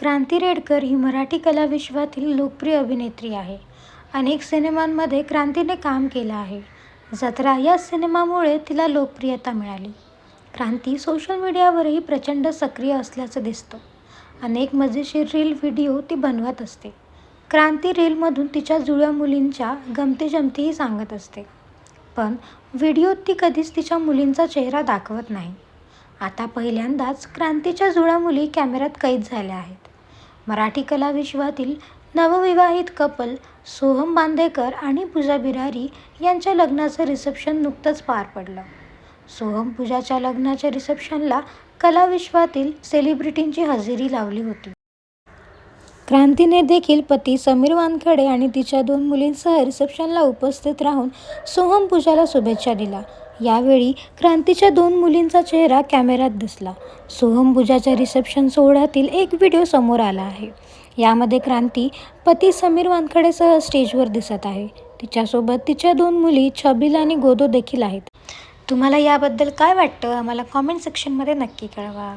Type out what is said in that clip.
क्रांती रेडकर ही मराठी कलाविश्वातील लोकप्रिय अभिनेत्री आहे. अनेक सिनेमांमध्ये क्रांतीने काम केलं आहे. जत्रा या सिनेमामुळे तिला लोकप्रियता मिळाली. क्रांती सोशल मीडियावरही प्रचंड सक्रिय असल्याचं दिसतं. अनेक मजेशीर रील व्हिडिओ ती बनवत असते. क्रांती रीलमधून तिच्या जुळ्या मुलींच्या गमतीजमतीही सांगत असते. पण व्हिडिओत ती कधीच तिच्या मुलींचा चेहरा दाखवत नाही. आता पहिल्यांदाच क्रांतीच्या जुळ्या मुली कॅमेऱ्यात कैद झाल्या आहेत. मराठी कलाविश्वातील नवविवाहित कपल सोहम बांदेकर आणि पूजा बिरारी यांच्या लग्नाचं रिसेप्शन नुकतंच पार पडलं. सोहम-पूजाच्या लग्नाच्या रिसेप्शनला कलाविश्वातील सेलिब्रिटींची हजेरी लावली होती. क्रांतीने देखील पती समीर वानखडे आणि तिच्या दोन मुलींसह रिसेप्शनला उपस्थित राहून सोहम-पूजाला शुभेच्छा दिला यावेळी क्रांतीच्या दोन मुलींचा चेहरा कॅमेऱ्यात दिसला. सोहम-पूजाच्या रिसेप्शन सोहळ्यातील एक व्हिडिओ समोर आला आहे. यामध्ये क्रांती पती समीर वानखडेसह स्टेजवर दिसत आहे. तिच्यासोबत तिच्या दोन मुली छबिल आणि गोदो देखील आहेत. तुम्हाला याबद्दल काय वाटतं? आम्हाला कॉमेंट सेक्शनमध्ये नक्की कळवा.